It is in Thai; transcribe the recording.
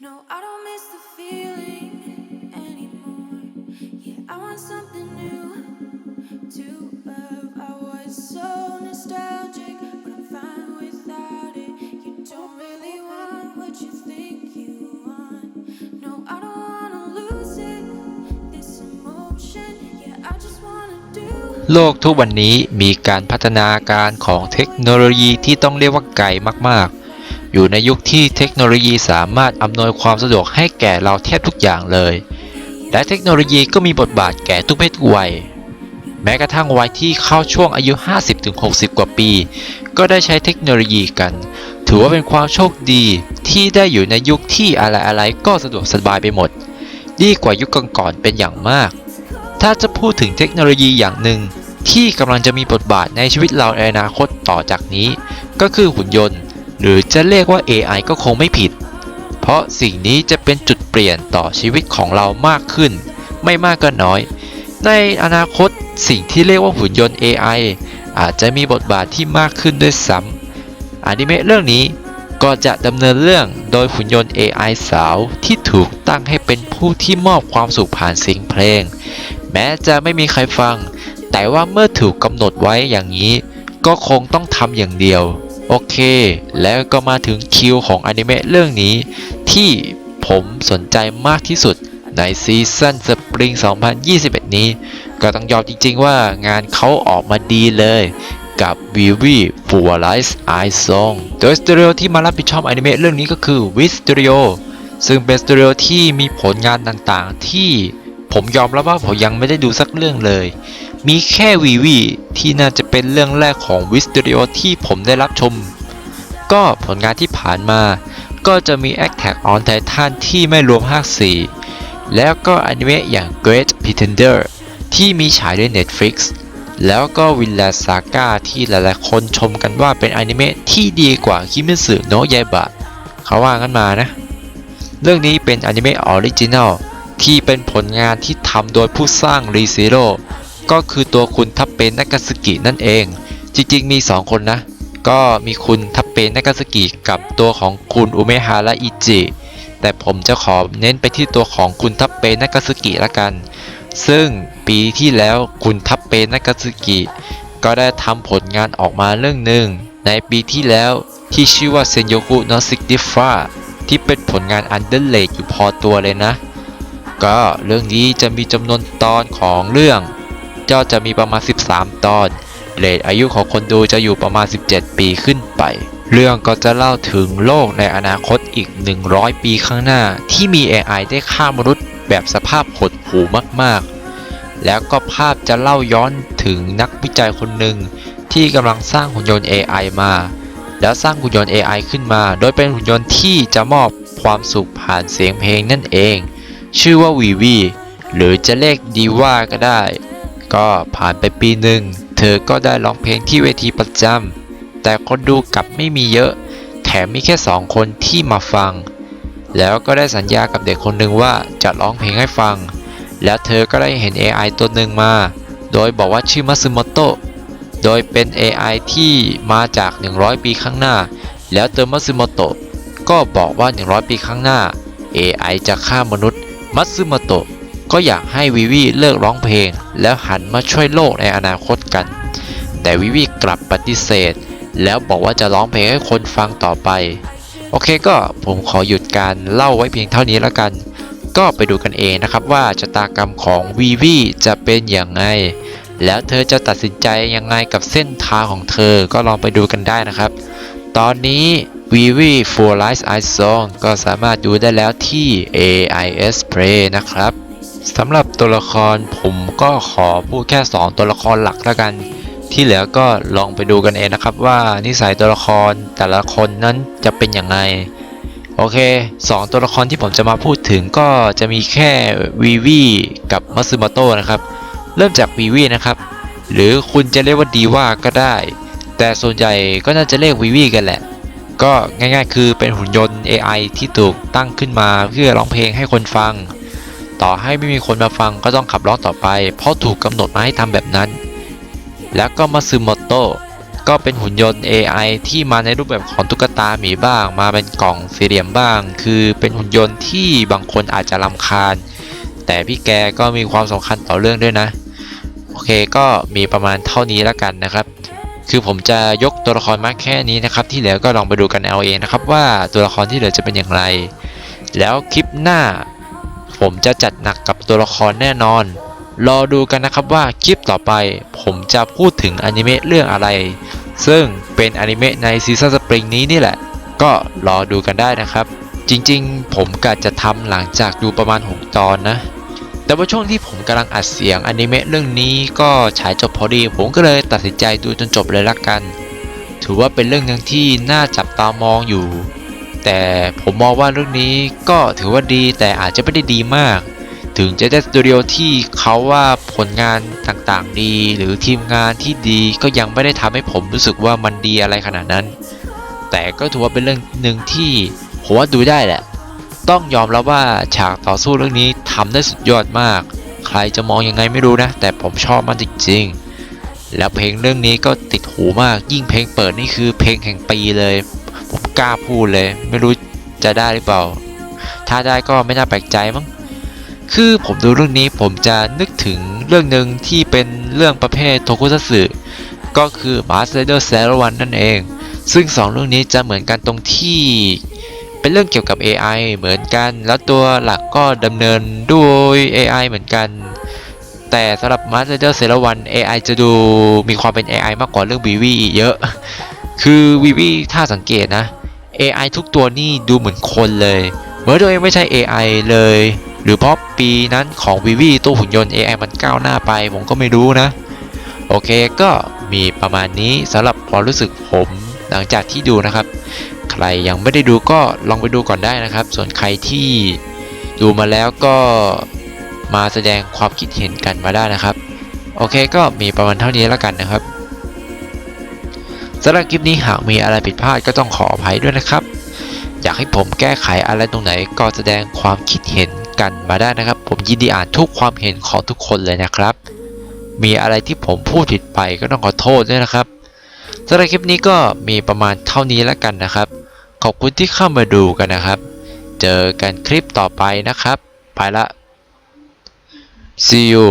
No, I don't miss the feeling anymore. Yeah, I want something new to love. I was so nostalgic, but I'm fine without it. You don't really want what you think you want. No, I don't wanna lose it. This emotion, yeah, I just wanna do. โลกทุกวันนี้มีการพัฒนาการของเทคโนโลยีที่ต้องเรียกว่าไกลมากๆ อยู่ในยุคที่เทคโนโลยีสามารถอำนวยความสะดวกให้แก่เราแทบทุกอย่างเลย และเทคโนโลยีก็มีบทบาทแก่ทุกเพศทุกวัย แม้กระทั่งวัยที่เข้าช่วงอายุ 50-60 กว่าปี ก็ได้ใช้เทคโนโลยีกัน ถือว่าเป็นความโชคดีที่ได้อยู่ในยุคที่อะไรๆก็สะดวกสบายไปหมด ดีกว่ายุคก่อนๆเป็นอย่างมาก ถ้าจะพูดถึงเทคโนโลยีอย่างหนึ่งที่กำลังจะมีบทบาทในชีวิตเราในอนาคตต่อจากนี้ ก็คือหุ่นยนต์ หรือจะเรียกว่า AI ก็คงไม่ผิด เพราะสิ่งนี้จะเป็นจุดเปลี่ยนต่อชีวิตของเรามากขึ้น ไม่มากก็น้อย ในอนาคตสิ่งที่เรียกว่าหุ่นยนต์ AI อาจจะมีบทบาทที่มากขึ้นด้วยซ้ำอนิเมะเรื่องนี้ก็จะดำเนินเรื่องโดยหุ่นยนต์ AI สาวที่ถูกตั้งให้เป็นผู้ที่มอบความสุขผ่านเสียงเพลง แม้จะไม่มีใครฟัง แต่ว่าเมื่อถูกกำหนดไว้อย่างนี้ ก็คงต้องทำอย่างเดียว โอเค แล้วก็มาถึงคิวของอนิเมะเรื่องนี้ ที่ผมสนใจมากที่สุดในซีซั่นสปริง 2021 นี้ ก็ต้องยอมจริงๆว่างานเขาออกมาดีเลยกับ v v for Life I Song โดยสตูดิโอที่มารับผิดชอบอนิเมะเรื่องนี้ก็คือ w i s t u d i o ซึ่งเป็นสตูดิโอที่มีผลงานต่างๆ ที่ ผมยอมรับว่าผมยังไม่ได้ดูสักเรื่องเลย มีแค่วีวีที่น่าจะเป็นเรื่องแรกของ w i s t u d i o ที่ผมได้รับชม ก็ผลงานที่ผ่านมา ก็จะมี Attack on Titan ที่ไม่รวมภาค 4 แล้วก็อนิเมะอย่าง Great Pretender ที่มีฉายด้วย Netflix แล้วก็ Vinland Saga ที่หลายๆ คนชมกันว่าเป็นอนิเมะที่ดีกว่าคิมิสึโนะยายบะเขาว่ากันมานะ เรื่องนี้เป็นอนิเมะออริจินัล ที่เป็นผลงานที่ทำโดยผู้สร้าง r e z e r o ก็คือตัวคุณทัพเปนนากาสกินั่นเอง จริงๆมี 2 คนนะ ก็มีคุณทัพเปนนากาสกิกับตัวของคุณอุเมฮาระอิจิ แต่ผมจะขอเน้นไปที่ตัวของคุณทัพเปนนากาสกิละกัน ซึ่งปีที่แล้วคุณทัพเปนนากาสกิ ก็ได้ทำผลงานออกมาเรื่องหนึ่งในปีที่แล้วที่ชื่อว่าเซนโยกุโนซิกดิฟาที่เป็นผลงานอันเดอร์เลดอยู่พอตัวเลยนะ ก็เรื่องนี้จะมีจำนวนตอนของเรื่องก็จะมีประมาณ 13 ตอนเรทอายุของคนดูจะอยู่ประมาณ 17 ปีขึ้นไป เรื่องก็จะเล่าถึงโลกในอนาคตอีก 100 ปีข้างหน้า ที่มี AI ได้ฆ่ามนุษย์แบบสภาพหดหูมากๆ แล้วก็ภาพจะเล่าย้อนถึงนักวิจัยคนหนึ่งที่กำลังสร้างหุ่นยนต์ AI มา แล้วสร้างหุ่นยนต์ AI ขึ้นมา โดยเป็นหุ่นยนต์ที่จะมอบความสุขผ่านเสียงเพลงนั่นเอง ชื่อว่าวีวีหรือจะเรียกดีว่าก็ได้ ก็ผ่านไปปีหนึ่ง เธอก็ได้ร้องเพลงที่เวทีประจำแต่คนดูกลับไม่มีเยอะ แถมมีแค่สองคนที่มาฟัง แล้วก็ได้สัญญากับเด็กคนหนึ่งว่าจะร้องเพลงให้ฟัง แล้วเธอก็ได้เห็น AI ตัวหนึ่งมา โดยบอกว่าชื่อมัตสึโมโตะโดยเป็น AI ที่มาจาก 100 ปีข้างหน้า แล้วตัวมัตสึโมโตะก็บอกว่า 100 ปีข้างหน้า AI จะฆ่ามนุษย์ มัตสึโมโตะก็อยากให้วิวีเลิกร้องเพลง แล้วหันมาช่วยโลกในอนาคตกัน แต่วิวีกลับปฏิเสธ แล้วบอกว่าจะร้องเพลงให้คนฟังต่อไป โอเคก็ผมขอหยุดการเล่าไว้เพียงเท่านี้แล้วกัน ก็ไปดูกันเองนะครับว่าชะตากรรมของวีวีจะเป็นอย่างไง แล้วเธอจะตัดสินใจยังไงกับเส้นทางของเธอก็ลองไปดูกันได้นะครับ ตอนนี้ Vivi for Life I Song ก็สามารถดูได้แล้วที่ AIS Play นะครับสำหรับตัวละครผมก็ขอพูดแค่ 2 ตัวละครหลักแล้วกัน ที่เหลือก็ลองไปดูกันเองนะครับว่านิสัยตัวละครแต่ละคนนั้นจะเป็นยังไงโอเค 2 ตัวละครที่ผมจะมาพูดถึงก็จะมีแค่วีวีกับมัตสึโมโตะนะครับ เริ่มจากวีวีนะครับ หรือคุณจะเรียกว่าดีว่าก็ได้ แต่ส่วนใหญ่ก็น่าจะเรียกวีวีกันแหละ ก็ง่ายๆ คือเป็นหุ่นยนต์ AI ที่ถูกตั้งขึ้นมาเพื่อร้องเพลงให้คนฟัง ต่อให้ไม่มีคนมาฟังก็ต้องขับร้องต่อไป เพราะถูกกำหนดมาให้ทำแบบนั้น แล้วก็มาซึโมโตะก็เป็นหุ่นยนต์ AI ที่มาในรูปแบบของตุ๊กตาหมีบ้าง มาเป็นกล่องสี่เหลี่ยมบ้าง คือเป็นหุ่นยนต์ที่บางคนอาจจะรำคาญ แต่พี่แกก็มีความสำคัญต่อเรื่องด้วยนะ โอเคก็มีประมาณเท่านี้แล้วกันนะครับ คือผมจะยกตัวละครมาแค่นี้นะครับที่เหลือก็ลองไปดูกันเอาเองนะครับว่าตัวละครที่เหลือจะเป็นอย่างไร แล้วคลิปหน้า ผมจะจัดหนักกับตัวละครแน่นอน รอดูกันนะครับว่าคลิปต่อไป ผมจะพูดถึงอนิเมะเรื่องอะไร ซึ่งเป็นอนิเมะในซีซั่นสปริงนี้นี่แหละ ก็รอดูกันได้นะครับ จริงๆ ผมกะจะทำหลังจากดูประมาณ 6 ตอนนะ แต่ว่าช่วงที่ผมกำลังอัดเสียงอนิเมะเรื่องนี้ก็ฉายจบพอดี ผมก็เลยตัดสินใจดูจนจบเลยละกัน ถือว่าเป็นเรื่องหนึ่งที่น่าจับตามองอยู่ แต่ผมมองว่าเรื่องนี้ก็ถือว่าดีแต่อาจจะไม่ได้ดีมาก ถึงจะได้สตูดิโอที่เขาว่าผลงานต่างๆดี หรือทีมงานที่ดีก็ยังไม่ได้ทำให้ผมรู้สึกว่ามันดีอะไรขนาดนั้น แต่ก็ถือว่าเป็นเรื่องหนึ่งที่ผมว่าดูได้แหละ ต้องยอมรับว่าฉากต่อสู้เรื่องนี้ทำได้สุดยอดมาก ใครจะมองยังไงไม่รู้นะ แต่ผมชอบมันจริงๆ แล้วเพลงเรื่องนี้ก็ติดหูมาก ยิ่งเพลงเปิดนี่คือเพลงแห่งปีเลย ผมกล้าพูดเลย ไม่รู้จะได้หรือเปล่า ถ้าได้ก็ไม่น่าแปลกใจมั้ง คือผมดูเรื่องนี้ผมจะนึกถึงเรื่องหนึ่งที่เป็นเรื่องประเภทโทคุซัตสึก็คือ Mask Rider Zero One นั่นเอง ซึ่งสองเรื่องนี้จะเหมือนกันตรงที่ เป็นเรื่องเกี่ยวกับ AI เหมือนกัน แล้วตัวหลักก็ดำเนินด้วย AI เหมือนกัน แต่สำหรับ Mask Rider Zero One AI จะดูมีความเป็น AI มากกว่าเรื่อง BV เยอะ คือ VV ถ้าสังเกตนะ AI ทุกตัวนี่ดูเหมือนคนเลยเหมือนตัวเองไม่ใช่ AI เลย หรือเพราะปีนั้นของ VV ตัวหุ่นยนต์ AI มันก้าวหน้าไป ผมก็ไม่รู้นะ โอเคก็มีประมาณนี้สำหรับความรู้สึกผมหลังจากที่ดูนะครับ ใครยังไม่ได้ดูก็ลองไปดูก่อนได้นะครับ ส่วนใครที่ดูมาแล้วก็มาแสดงความคิดเห็นกันมาได้นะครับ โอเคก็มีประมาณเท่านี้แล้วกันนะครับสำหรับคลิปนี้หากมีอะไรผิดพลาดก็ต้องขออภัยด้วยนะครับ อยากให้ผมแก้ไขอะไรตรงไหนก็แสดงความคิดเห็นกันมาได้นะครับ ผมยินดีอ่านทุกความเห็นของทุกคนเลยนะครับ มีอะไรที่ผมพูดผิดไปก็ต้องขอโทษด้วยนะครับ สำหรับคลิปนี้ก็มีประมาณเท่านี้แล้วกันนะครับ ขอบคุณที่เข้ามาดูกันนะครับ เจอกันคลิปต่อไปนะครับ ไปละ see you